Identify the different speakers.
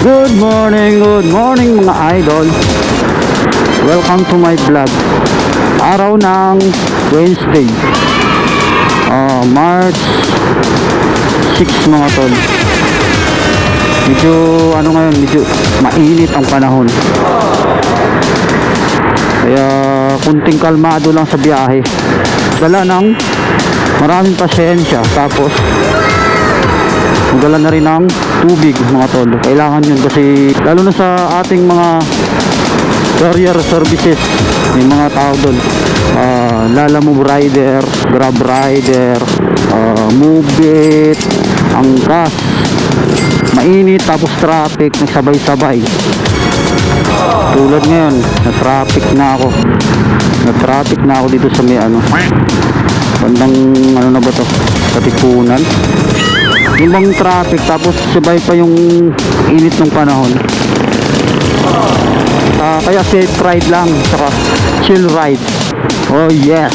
Speaker 1: Good morning, good morning mga idol. Welcome to my vlog. Araw ng Wednesday. Ah, March 6 mga tol. Medyo ano ngayon, medyo mainit ang panahon. Kaya kunting kalmado lang sa biyahe. Dala ng maraming pasensya. Tapos magdala na rin ng tubig mga tol. Kailangan yun kasi lalo na sa ating mga courier services may mga tao doon Ah, Lala Move Rider Grab Rider uh, Move It Angkas. Mainit tapos traffic nagsabay-sabay. Tulad ngayon na traffic na ako. Na traffic na ako dito sa may ano bandang ano na ba to? Katipunan yung traffic tapos sabay pa yung init ng panahon. Ah, kaya safe ride lang chill ride. Oh yes